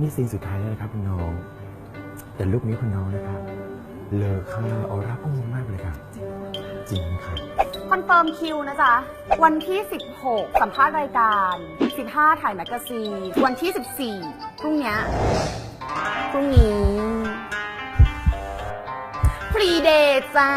นี่ซีนสุดท้ายแล้วนะครับคุณน้อง แต่ลูกนี้คุณน้องนะครับเลอค่าออร่าพุ่งมากเลยครับ จริงครับคอนเฟิร์มคิวนะจ๊ะ วันที่ 16 สัมภาษณ์รายการ 15 ถ่ายแมกกาซีนวันที่ 14 พรุ่งเนี้ยพรุ่งนี้ฟรีเดย์จ้า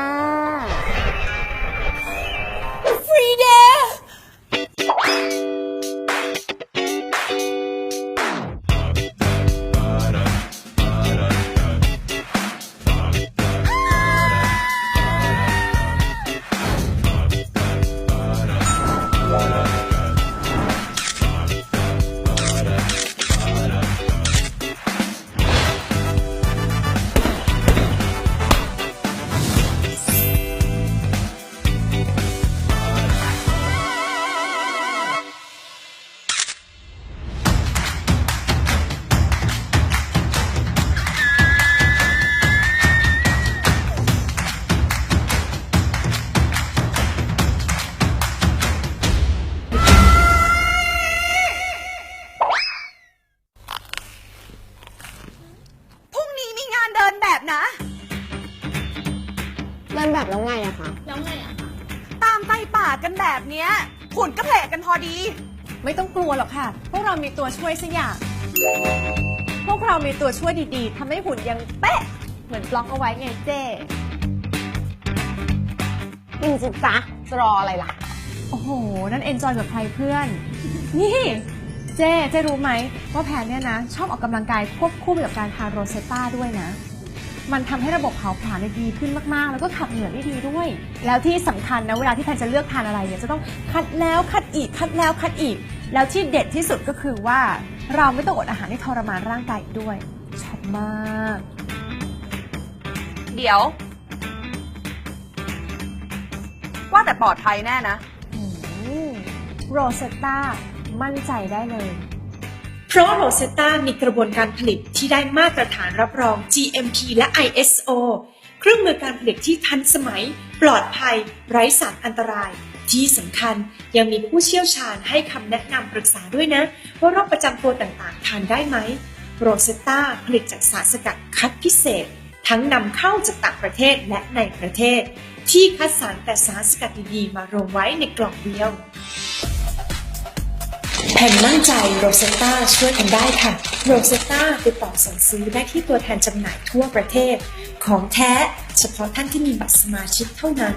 นแบบนะเดินแบบแล้วไงอะคะตามใจป่ากันแบบเนี้ยหุ่นก็แผลกันพอดี ไม่ต้องกลัวหรอกค่ะ พวกเรามีตัวช่วยสักอย่าง พวกเรามีตัวช่วยดีๆทำให้หุ่นยังเป๊ะ เหมือนบล็อกเอาไว้ไงเจ้จริงสิจ๊ะจะรออะไรล่ะ โอ้โห นั่นเอนจอยกับใครเพื่อน นี่ เจ้เจ้รู้ไหมว่าแพนเนี่ยนะ ชอบออกกำลังกายควบคู่ไปกับการทานโรเซตต้าด้วยนะ มันทำให้ระบบเผาผลาญเนี่ยดีขึ้นมากๆ แล้วก็ขับเหงื่อได้ดีด้วย แล้วที่สำคัญนะเวลาที่แพนจะเลือกทานอะไรเนี่ยจะต้องคัดแล้วคัดอีกคัดแล้วคัดอีก แล้วที่เด็ดที่สุดก็คือว่า เราไม่ต้องอดอาหารให้ทรมานร่างกายอีกด้วยชอบมาก เดี๋ยว ว่าแต่ปลอดภัยแน่นะ โรเซตต้ามั่นใจได้เลย เพราะโรเซตตามีกระบวนการผลิตที่ได้มาตรฐานรับรอง GMP และ ISO เครื่องมือการผลิตที่ทันสมัย ปลอดภัย ไร้สารอันตราย ที่สำคัญยังมีผู้เชี่ยวชาญให้คำแนะนำปรึกษาด้วยนะ ว่าโรคประจำตัวต่างๆ ทานได้ไหมโรเซตตาผลิตจากสารสกัดคัดพิเศษ ทั้งนำเข้าจากต่างประเทศและในประเทศ ที่คัดสรรแต่สารสกัดดีๆมารวมไว้ในกล่องเดียว แผ่นมั่นใจโรเซต้าช่วยกันได้ค่ะโรเซต้าติดต่อสั่งซื้อได้ที่ตัวแทนจำหน่ายทั่วประเทศ ของแท้เฉพาะท่านที่มีบัตรสมาชิกเท่านั้น